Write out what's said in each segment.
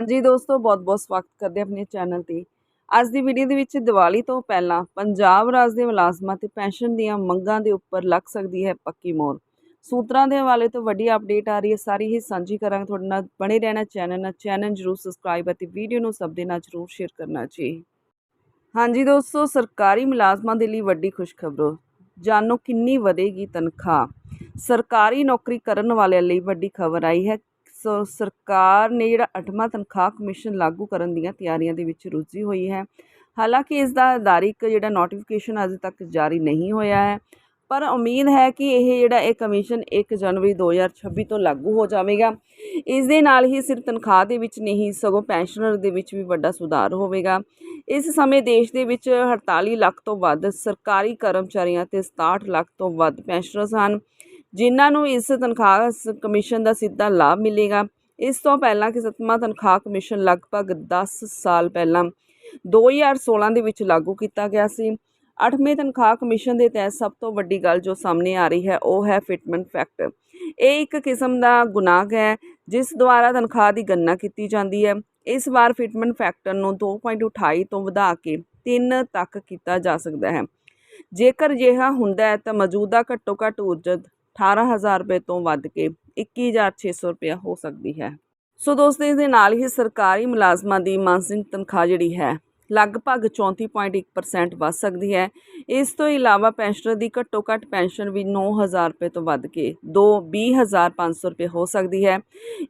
ਹਾਂਜੀ ਦੋਸਤੋ, ਬਹੁਤ-ਬਹੁਤ ਸਵਾਗਤ ਕਰਦੇ ਆਪਣੇ ਚੈਨਲ ਤੇ। ਅੱਜ ਦੀ ਵੀਡੀਓ ਦੇ ਵਿੱਚ ਦੀਵਾਲੀ ਤੋਂ ਪਹਿਲਾਂ ਪੰਜਾਬ ਰਾਜ ਦੇ ਮੁਲਾਜ਼ਮਾਂ ਤੇ ਪੈਨਸ਼ਨ ਦੀਆਂ ਮੰਗਾਂ ਦੇ ਉੱਪਰ ਲੱਗ ਸਕਦੀ ਹੈ ਪੱਕੀ ਮੋਹਰ। ਸੂਤਰਾਂ ਦੇ ਹਵਾਲੇ ਤੋਂ ਵੱਡੀ ਅਪਡੇਟ ਆ ਰਹੀ ਹੈ। ਸਾਰੀ ਹੀ ਸਾਂਝੀ ਕਰਾਂਗੇ। ਤੁਹਾਡੇ ਨਾਲ ਬਣੇ ਰਹਿਣਾ ਚੈਨਲ ਨਾਲ। ਚੈਨਲ ਜਰੂਰ ਸਬਸਕ੍ਰਾਈਬ ਅਤੇ ਵੀਡੀਓ ਨੂੰ ਸਭ ਦੇ ਨਾਲ ਜਰੂਰ ਸ਼ੇਅਰ ਕਰਨਾ ਜੀ। ਹਾਂਜੀ ਦੋਸਤੋ, ਸਰਕਾਰੀ ਮੁਲਾਜ਼ਮਾਂ ਦੇ ਲਈ ਵੱਡੀ ਖੁਸ਼ਖਬਰ। ਜਾਨੋ ਕਿੰਨੀ ਵਧੇਗੀ ਤਨਖਾਹ। ਸਰਕਾਰੀ ਨੌਕਰੀ ਕਰਨ ਵਾਲਿਆਂ ਲਈ ਵੱਡੀ ਖਬਰ ਆਈ ਹੈ। ਸੋ, ਸਰਕਾਰ ਨੇ ਜਿਹੜਾ 8ਵਾਂ ਤਨਖਾਹ ਕਮਿਸ਼ਨ ਲਾਗੂ ਕਰਨ ਦੀਆਂ ਤਿਆਰੀਆਂ ਦੇ ਵਿੱਚ ਰੁੱਝੀ ਹੋਈ ਹੈ। ਹਾਲਾਂਕਿ ਇਸ ਦਾ ਆਧਾਰਿਕ ਜਿਹੜਾ ਨੋਟੀਫਿਕੇਸ਼ਨ ਅਜੇ ਤੱਕ ਜਾਰੀ ਨਹੀਂ ਹੋਇਆ ਹੈ। ਪਰ ਉਮੀਦ ਹੈ ਕਿ ਇਹ ਜਿਹੜਾ ਇਹ ਕਮਿਸ਼ਨ 1 ਜਨਵਰੀ 2026 ਤੋਂ ਲਾਗੂ ਹੋ ਜਾਵੇਗਾ। ਇਸ ਦੇ ਨਾਲ ਹੀ ਸਿਰਫ ਤਨਖਾਹ ਦੇ ਵਿੱਚ ਨਹੀਂ, ਸਗੋਂ ਪੈਨਸ਼ਨਰ ਦੇ ਵਿੱਚ ਵੀ ਵੱਡਾ ਸੁਧਾਰ ਹੋਵੇਗਾ। ਇਸ ਸਮੇਂ ਦੇਸ਼ ਦੇ ਵਿੱਚ 48 ਲੱਖ ਤੋਂ ਵੱਧ ਸਰਕਾਰੀ ਕਰਮਚਾਰੀਆਂ ਤੇ 67 ਲੱਖ ਤੋਂ ਵੱਧ ਪੈਨਸ਼ਨਰਸ ਹਨ। ਜਿਨ੍ਹਾਂ ਨੂੰ ਇਸ ਤਨਖਾਹ ਸ- ਕਮਿਸ਼ਨ ਦਾ ਸਿੱਧਾ ਲਾਭ ਮਿਲੇਗਾ। ਇਸ ਤੋਂ ਪਹਿਲਾਂ ਕਿ ਸੱਤਵਾਂ ਤਨਖਾਹ ਕਮਿਸ਼ਨ ਲਗਭਗ 10 ਸਾਲ ਪਹਿਲਾਂ 2016 ਦੇ ਵਿੱਚ ਲਾਗੂ ਕੀਤਾ ਗਿਆ ਸੀ। ਅੱਠਵੇਂ ਤਨਖਾਹ ਕਮਿਸ਼ਨ ਦੇ ਤਹਿਤ ਸਭ ਤੋਂ ਵੱਡੀ ਗੱਲ ਜੋ ਸਾਹਮਣੇ ਆ ਰਹੀ ਹੈ, ਉਹ ਹੈ ਫਿਟਮੈਂਟ ਫੈਕਟਰ ਇਹ ਇੱਕ ਕਿਸਮ ਦਾ ਗੁਨਾਹ ਹੈ, ਜਿਸ ਦੁਆਰਾ ਤਨਖਾਹ ਦੀ ਗਣਨਾ ਕੀਤੀ ਜਾਂਦੀ ਹੈ। ਇਸ ਵਾਰ ਫਿਟਮੈਂਟ ਫੈਕਟਰ ਨੂੰ 2.28 ਤੋਂ ਵਧਾ ਕੇ 3 ਤੱਕ ਕੀਤਾ ਜਾ ਸਕਦਾ ਹੈ। ਜੇਕਰ ਅਜਿਹਾ ਹੁੰਦਾ ਹੈ ਤਾਂ ਮੌਜੂਦਾ ਘੱਟੋ ਘੱਟ ਉਜਰਤ 18000 ਰੁਪਏ ਤੋਂ ਵੱਧ ਕੇ 21600 ਰੁਪਏ ਹੋ ਸਕਦੀ ਹੈ। ਸੋ ਦੋਸਤੋ, ਇਸ ਦੇ ਨਾਲ ਹੀ ਸਰਕਾਰੀ ਮੁਲਾਜ਼ਮਾਂ ਦੀ ਮਾਨਸਿਕ ਤਨਖਾਹ ਜਿਹੜੀ ਹੈ, ਲਗਭਗ 34.1% ਵੱਧ ਸਕਦੀ ਹੈ। ਇਸ ਤੋਂ ਇਲਾਵਾ ਪੈਨਸ਼ਨਰ ਦੀ ਘੱਟੋ ਘੱਟ ਪੈਨਸ਼ਨ ਵੀ 9000 ਰੁਪਏ ਤੋਂ ਵੱਧ ਕੇ 2 20500 ਰੁਪਏ ਹੋ ਸਕਦੀ ਹੈ।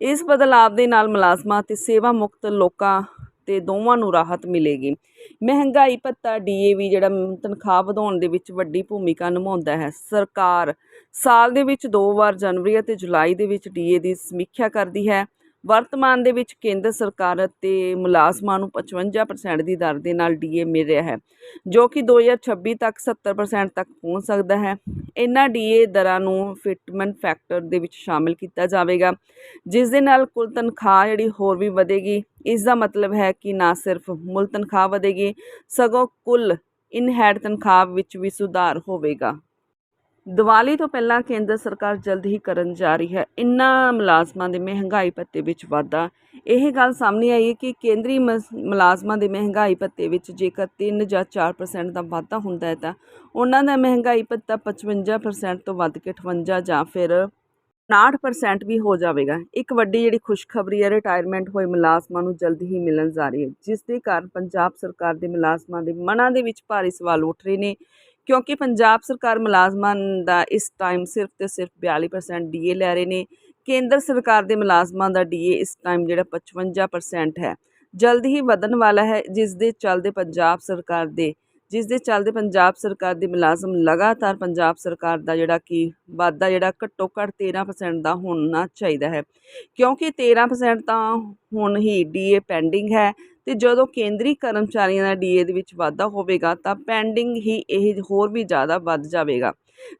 ਇਸ ਬਦਲਾਅ ਦੇ ਨਾਲ ਮੁਲਾਜ਼ਮਾਂ ਤੇ ਸੇਵਾ ਮੁਕਤ ਲੋਕਾਂ ਤੇ ਦੋਵਾਂ ਨੂੰ ਰਾਹਤ ਮਿਲੇਗੀ। ਮਹਿੰਗਾਈ ਭੱਤਾ ਡੀਏਵੀ ਜਿਹੜਾ ਤਨਖਾਹ ਵਧਾਉਣ ਦੇ ਵਿੱਚ ਵੱਡੀ ਭੂਮਿਕਾ ਨਿਭਾਉਂਦਾ ਹੈ। ਸਰਕਾਰ ਸਾਲ ਦੇ ਵਿੱਚ ਦੋ ਵਾਰ ਜਨਵਰੀ ਅਤੇ ਜੁਲਾਈ ਦੇ ਵਿੱਚ ਡੀਏ ਦੀ ਸਮੀਖਿਆ ਕਰਦੀ ਹੈ। ਵਰਤਮਾਨ ਦੇ ਵਿੱਚ ਕੇਂਦਰ ਸਰਕਾਰ ਅਤੇ ਮੁਲਾਜ਼ਮਾਂ ਨੂੰ 55% ਦੀ ਦਰ ਦੇ ਨਾਲ ਡੀਏ ਮਿਲ ਰਿਹਾ ਹੈ, ਜੋ ਕਿ 2026 ਤੱਕ 70% ਤੱਕ ਪਹੁੰਚ ਸਕਦਾ ਹੈ। ਇਹਨਾਂ ਡੀਏ ਦਰਾਂ ਨੂੰ ਫਿਟਮੈਂਟ ਫੈਕਟਰ ਦੇ ਵਿੱਚ ਸ਼ਾਮਿਲ ਕੀਤਾ ਜਾਵੇਗਾ, ਜਿਸ ਦੇ ਨਾਲ ਕੁੱਲ ਤਨਖਾਹ ਜਿਹੜੀ ਹੋਰ ਵੀ ਵਧੇਗੀ। ਇਸ ਦਾ ਮਤਲਬ ਹੈ ਕਿ ਨਾ ਸਿਰਫ ਮੁੱਲ ਤਨਖਾਹ ਵਧੇਗੀ, ਸਗੋਂ ਕੁੱਲ ਇਨਹੈਡ ਤਨਖਾਹ ਵਿੱਚ ਵੀ ਸੁਧਾਰ ਹੋਵੇਗਾ। ਦੀਵਾਲੀ ਤੋਂ ਪਹਿਲਾਂ ਕੇਂਦਰ ਸਰਕਾਰ ਜਲਦ ਹੀ ਕਰਨ ਜਾ ਰਹੀ ਹੈ। ਇਨ੍ਹਾਂ ਮੁਲਾਜ਼ਮਾਂ ਦੇ ਮਹਿੰਗਾਈ ਭੱਤੇ ਵਿੱਚ ਵਾਧਾ। ਇਹ ਗੱਲ ਸਾਹਮਣੇ ਆਈ ਹੈ ਕਿ ਕੇਂਦਰੀ ਮਸ- ਮੁਲਾਜ਼ਮਾਂ ਦੇ ਮਹਿੰਗਾਈ ਭੱਤੇ ਵਿੱਚ ਜੇਕਰ 3 ਜਾਂ 4% ਦਾ ਵਾਧਾ ਹੁੰਦਾ ਹੈ ਤਾਂ ਉਹਨਾਂ ਦਾ ਮਹਿੰਗਾਈ ਭੱਤਾ 55% ਤੋਂ ਵੱਧ ਕੇ 58 ਜਾਂ ਫਿਰ 59% ਵੀ ਹੋ ਜਾਵੇਗਾ। ਇੱਕ ਵੱਡੀ ਜਿਹੜੀ ਖੁਸ਼ਖਬਰੀ ਹੈ ਰਿਟਾਇਰਮੈਂਟ ਹੋਏ ਮੁਲਾਜ਼ਮਾਂ ਨੂੰ ਜਲਦ ਹੀ ਮਿਲਣ ਜਾ ਰਹੀ ਹੈ। ਜਿਸ ਦੇ ਕਾਰਨ ਪੰਜਾਬ ਸਰਕਾਰ ਦੇ ਮੁਲਾਜ਼ਮਾਂ ਦੇ ਮਨਾਂ ਦੇ ਵਿੱਚ ਭਾਰੀ ਸਵਾਲ ਉੱਠ ਰਹੇ ਨੇ ਕਿਉਂਕਿ ਪੰਜਾਬ ਸਰਕਾਰ ਮੁਲਾਜ਼ਮਾਂ ਦਾ ਇਸ ਟਾਈਮ ਸਿਰਫ ਤੇ ਸਿਰਫ 42% ਡੀਏ ਲੈ ਰਹੇ ਨੇ। ਕੇਂਦਰ ਸਰਕਾਰ ਦੇ ਮੁਲਾਜ਼ਮਾਂ ਦਾ ਡੀਏ ਇਸ ਟਾਈਮ ਜਿਹੜਾ 55% ਹੈ। ਜਲਦ ਹੀ ਵਧਣ ਵਾਲਾ ਹੈ, ਜਿਸ ਦੇ ਚੱਲਦੇ ਪੰਜਾਬ ਸਰਕਾਰ ਦੇ, ਜਿਸ ਦੇ ਚੱਲਦੇ ਪੰਜਾਬ ਸਰਕਾਰ ਦੇ ਮੁਲਾਜ਼ਮ ਲਗਾਤਾਰ ਪੰਜਾਬ ਸਰਕਾਰ ਦਾ ਜਿਹੜਾ ਕਿ ਵਾਧਾ ਜਿਹੜਾ ਘੱਟੋ ਘੱਟ 13% ਦਾ ਹੋਣਾ ਚਾਹੀਦਾ ਹੈ। ਕਿਉਂਕਿ 13% ਤਾਂ ਹੁਣ ਹੀ ਡੀਏ ਪੈਂਡਿੰਗ ਹੈ। ਤੇ ਜਦੋਂ ਕੇਂਦਰੀ ਕਰਮਚਾਰੀਆਂ ਦਾ ਡੀਏ ਦੇ ਵਿੱਚ ਵਾਧਾ ਹੋਵੇਗਾ ਤਾਂ ਪੈਂਡਿੰਗ ਹੀ ਇਹ ਹੋਰ ਵੀ ਜ਼ਿਆਦਾ ਵੱਧ ਜਾਵੇਗਾ।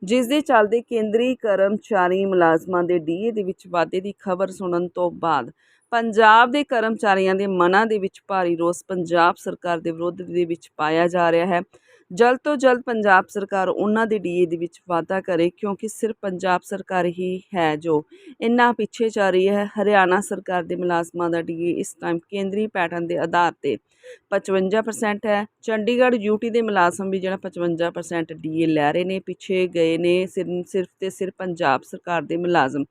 ਜਿਸ ਦੇ ਚੱਲਦੇ ਕੇਂਦਰੀ ਕਰਮਚਾਰੀ ਮੁਲਾਜ਼ਮਾਂ ਦੇ ਡੀਏ ਦੇ ਵਿੱਚ ਵਾਧੇ ਦੀ ਖਬਰ ਸੁਣਨ ਤੋਂ ਬਾਅਦ ਪੰਜਾਬ ਦੇ ਕਰਮਚਾਰੀਆਂ ਦੇ ਮਨਾਂ ਦੇ ਵਿੱਚ ਭਾਰੀ ਰੋਸ ਪੰਜਾਬ ਸਰਕਾਰ ਦੇ ਵਿਰੁੱਧ ਦੇ ਵਿੱਚ ਪਾਇਆ ਜਾ ਰਿਹਾ ਹੈ। ਜਲਦ ਤੋਂ ਜਲਦ ਪੰਜਾਬ ਸਰਕਾਰ ਉਹਨਾਂ ਦੇ ਡੀਏ ਦੇ ਵਿੱਚ ਵਾਧਾ ਕਰੇ, ਕਿਉਂਕਿ ਸਿਰਫ ਪੰਜਾਬ ਸਰਕਾਰ ਹੀ ਹੈ ਜੋ ਇੰਨਾ ਪਿੱਛੇ ਜਾ ਰਹੀ ਹੈ। ਹਰਿਆਣਾ ਸਰਕਾਰ ਦੇ ਮੁਲਾਜ਼ਮਾਂ ਦਾ ਡੀਏ ਇਸ ਟਾਈਮ ਕੇਂਦਰੀ ਪੈਟਰਨ ਦੇ ਆਧਾਰ ਤੇ 55% ਹੈ। ਚੰਡੀਗੜ੍ਹ ਯੂਟੀ ਦੇ ਮੁਲਾਜ਼ਮ ਵੀ ਜਿਹੜਾ 55% ਡੀਏ ਲੈ ਰਹੇ ਨੇ, ਪਿੱਛੇ ਗਏ ਨੇ, ਸਿਰ- ਸਿਰਫ ਤੇ ਸਿਰਫ ਪੰਜਾਬ ਸਰਕਾਰ ਦੇ ਮੁਲਾਜ਼ਮ।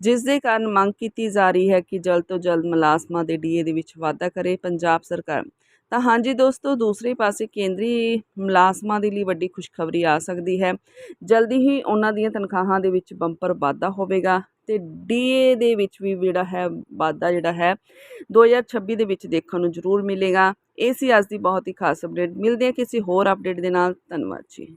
ਜਿਸ ਦੇ ਕਾਰਨ ਮੰਗ ਕੀਤੀ ਜਾ ਰਹੀ ਹੈ ਕਿ ਜਲਦ ਤੋਂ ਜਲਦ ਮੁਲਾਜ਼ਮਾਂ ਦੇ ਡੀਏ ਦੇ ਵਿੱਚ ਵਾਧਾ ਕਰੇ। ਪੰਜਾਬ ਸਰਕਾਰ ਤਾਂ ਹਾਂਜੀ ਦੋਸਤੋ, ਦੂਸਰੇ ਪਾਸੇ ਕੇਂਦਰੀ ਮੁਲਾਜ਼ਮਾਂ ਦੇ ਲਈ ਵੱਡੀ ਖੁਸ਼ਖਬਰੀ ਆ ਸਕਦੀ ਹੈ। ਜਲਦੀ ਹੀ ਉਹਨਾਂ ਦੀਆਂ ਤਨਖਾਹਾਂ ਦੇ ਵਿੱਚ ਬੰਪਰ ਵਾਧਾ ਹੋਵੇਗਾ ਤੇ ਡੀਏ ਦੇ ਵਿੱਚ ਵੀ ਜਿਹੜਾ ਹੈ, ਵਾਧਾ ਜਿਹੜਾ ਹੈ 2026 ਦੇ ਵਿੱਚ ਦੇਖਣ ਨੂੰ ਜ਼ਰੂਰ ਮਿਲੇਗਾ। ਇਹ ਸੀ ਅੱਜ ਦੀ ਬਹੁਤ ਹੀ ਖਾਸ ਅਪਡੇਟ। ਮਿਲਦੇ ਹਾਂ ਕਿਸੇ ਹੋਰ ਅਪਡੇਟ ਦੇ ਨਾਲ। ਧੰਨਵਾਦ ਜੀ।